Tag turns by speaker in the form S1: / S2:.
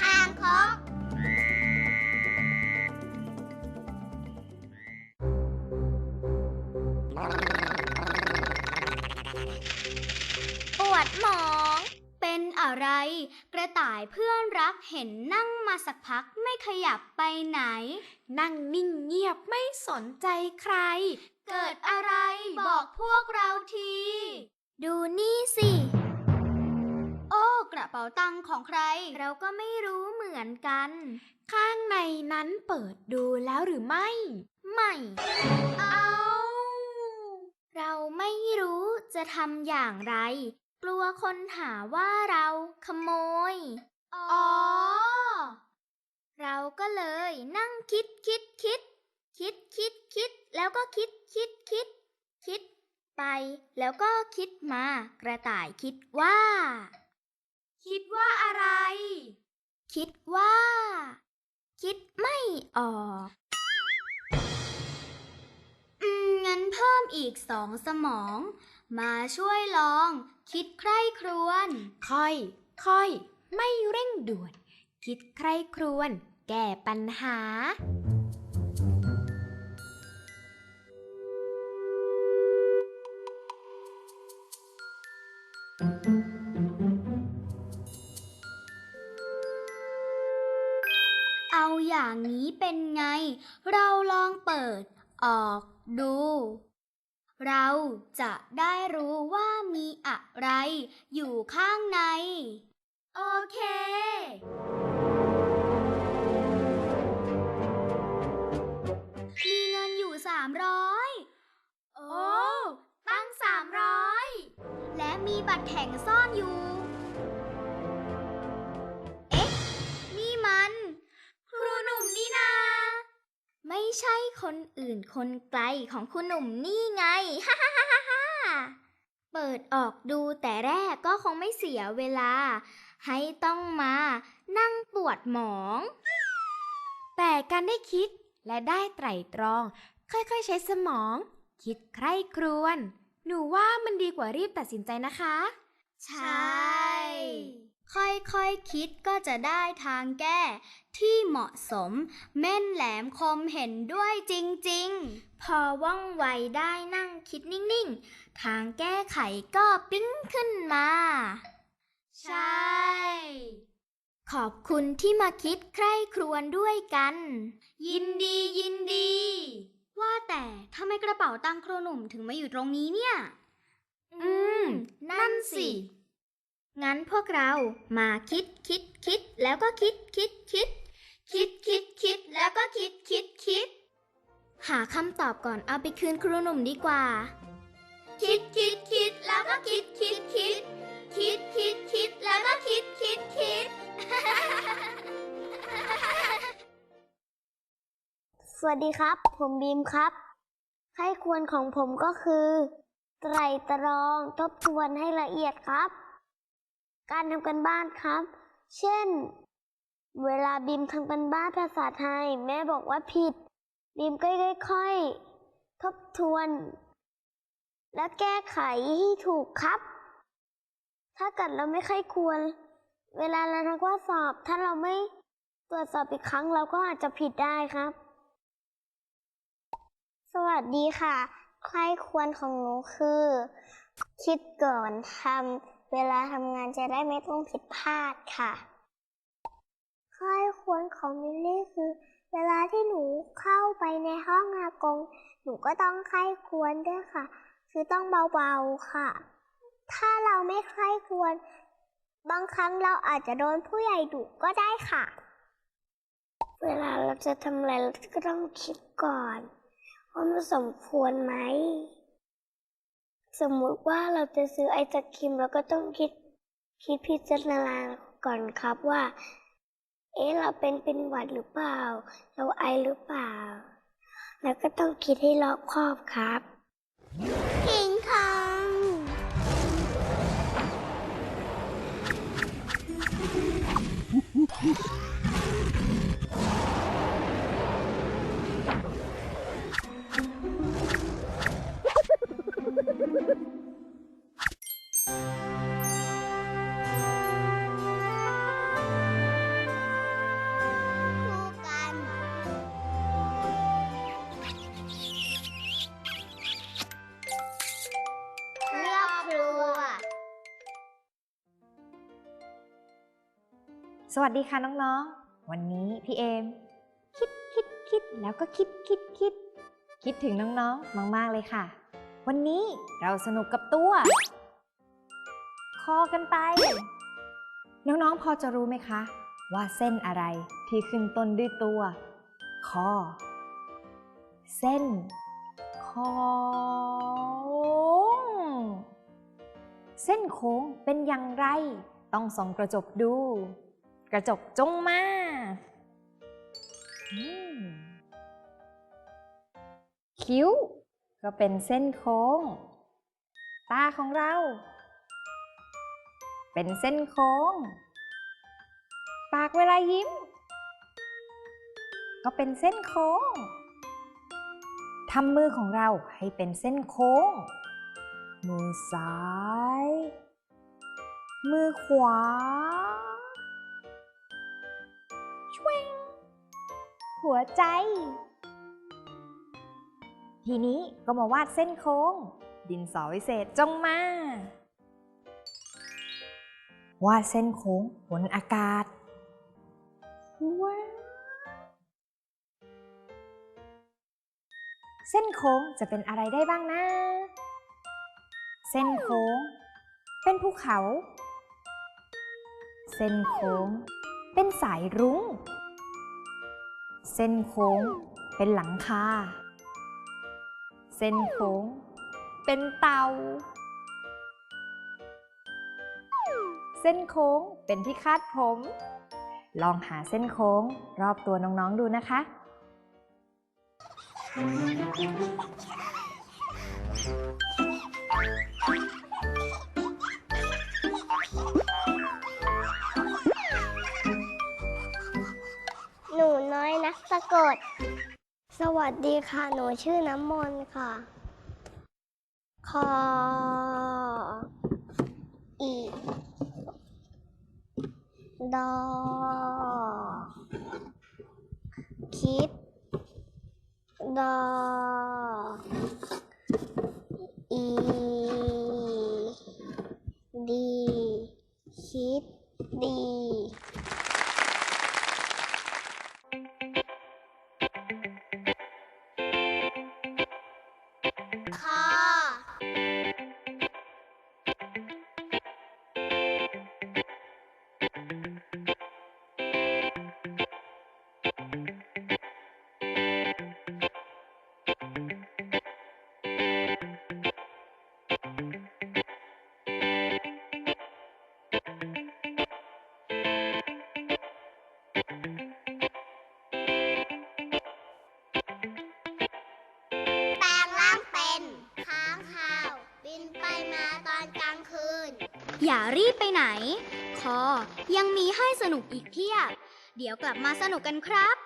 S1: คางคกปวดมอง เป็นอะไร กระต่ายเพื่อนรักเห็นนั่งมาสักพักไม่ขยับไปไหน
S2: นั่งนิ่งเงียบไม่สนใจใคร
S1: เกิดอะไรบอกพวกเราที ดูนี่สิ กระเป๋าตังค์ของใคร เราก็ไม่รู้เหมือนกัน
S2: ข้างในนั้นเปิดดูแล้วหรือไม่
S1: ไม่ เอาเราไม่รู้จะทำอย่างไร กลัวคนหาว่าเราขโมย อ๋อ เราก็เลยนั่งคิดคิดคิด คิดคิดคิดแล้วก็คิดคิดคิด คิดไปแล้วก็คิดมากระต่ายคิดว่า
S2: คิดว่าอะไร
S1: คิดว่า คิดไม่ออก อืม งั้นเพิ่มอีกสองสมอง มาช่วยลอง คิดใคร่ครวญ
S2: ค่อย ค่อย ไม่เร่งด่วน คิดใครครวญแก้ปัญหา
S1: เอ อย่างนี้เป็นไง เราลองเปิด ออกดู เราจะได้รู้ว่ามีอะไรอยู่ข้างใน โอเคมีเงินอยู่สามร้อยโอ้ ตั้งสามร้อยและมีบัตรแข่งซ่อนอยู่ คนอื่นคนไกลของคุณหนุ่มนี่ไง ฮ่าฮ่าฮ่าฮ่าเปิดออกดูแต่แรกก็คงไม่เสียเวลา ให้ต้องมานั่งปวดหมอง
S2: แต่การได้คิดและได้ไตร่ตรอง ค่อยๆใช้สมอง คิดใคร่ครวญหนูว่ามันดีกว่ารีบตัดสินใจนะคะ
S1: ใช่ ค่อยๆคคิดก็จะได้ทางแก้ ที่เหมาะสม แม่นแหลมคมเห็นด้วยจริงๆ พอว่องไวได้นั่งคิดนิ่งๆ ทางแก้ไขก็ปิ้งขึ้นมา ใช่ ขอบคุณที่มาคิดใคร่ครวญด้วยกัน ยินดียินดี ว่าแต่ทำไมกระเป๋าตังค์ครูหนุ่มถึงมาอยู่ตรงนี้เนี่ย อืม นั่นสิ งั้นพวกเรามาคิดคิดคิดแล้วก็คิดคิดคิด คิดคิดคิดแล้วก็คิดคิดคิด หาคำตอบก่อนเอาไปคืนครูหนุ่มดีกว่า คิดคิดคิดแล้วก็คิดคิดคิด คิดคิดคิดแล้วก็คิดคิดคิด
S3: สวัสดีครับ ผมบีมครับใครควรของผมก็คือ ไตรตรองทบทวนให้ละเอียดครับ การทำกันบ้านครับ เช่น เวลาบีมทำกันบ้านภาษาไทย แม่บอกว่าผิด บีมก็ค่อยๆ ทบทวน และแก้ไขให้ถูกครับ ถ้าเกิดเราไม่ค่อยควร เวลาเราทำข้อสอบ ถ้าเราไม่ตรวจสอบอีกครั้งเราก็อาจจะผิดได้ครับ สวัสดีค่ะ ใครควรของหนูคือ คิดก่อนทำ เวลาทำงานจะได้ไม่ต้องผิดพลาดค่ะใครควรของมิลลี่คือ เวลาที่หนูเข้าไปในห้องอากง หนูก็ต้องใครควรด้วยค่ะ คือต้องเบาๆค่ะ ถ้าเราไม่ใครควร บางครั้งเราอาจจะโดนผู้ใหญ่ดุก็ได้ค่ะ เวลาเราจะทำอะไรเราก็ต้องคิดก่อนว่ามันสมควรไหม สมมุติว่าเราจะซื้อไอศครีมเราก็ต้องคิดคิดพิจารณาก่อนครับว่า เอ๊ะเราเป็นเป็นหวัดหรือเปล่า เราไอหรือเปล่า แล้วก็ต้องคิดให้รอบคอบครับ ส
S2: วัสดีค่ะน้องๆ วันนี้พี่เอม คิดคิดคิดแล้วก็คิดคิดคิด คิดถึงน้องๆ มากๆเลยค่ะ วันนี้เราสนุกกับตัว คอกันไป น้องๆ พอจะรู้ไหมคะ ว่าเส้นอะไรที่ขึ้นต้นด้วยตัว คอ เส้นโค้งเส้นโค้งเป็นอย่างไร ต้องส่องกระจกดู กระจกจงมาอืมคิ้ว ก็เป็นเส้นโค้ง ตาของเรา เป็นเส้นโค้ง ปากเวลายิ้ม ก็เป็นเส้นโค้งทำมือของเราให้เป็นเส้นโค้ง มือซ้าย มือขวา หัวใจ ทีนี้ก็มาวาดเส้นโค้ง ดินสอวิเศษจงมา วาดเส้นโค้งบนอากาศว้าเส้นโค้งจะเป็นอะไรได้บ้างนะ เส้นโค้ง เป็นภูเขา เส้นโค้ง เป็นสายรุ้ง เส้นโค้ง เป็นหลังคา เส้นโค้ง เป็นเตา เส้นโค้งเป็นที่คาดผม ลองหาเส้นโค้งรอบตัวน้องๆดูนะคะ
S3: ด สวัสดีค่ะ หนูชื่อน้ำมนต์ค่ะ คอ อี ดอ คิด ดอ อี
S1: อย่ารีบไปไหน คอยังมีให้สนุกอีกเพียบ เดี๋ยวกลับมาสนุกกันครับ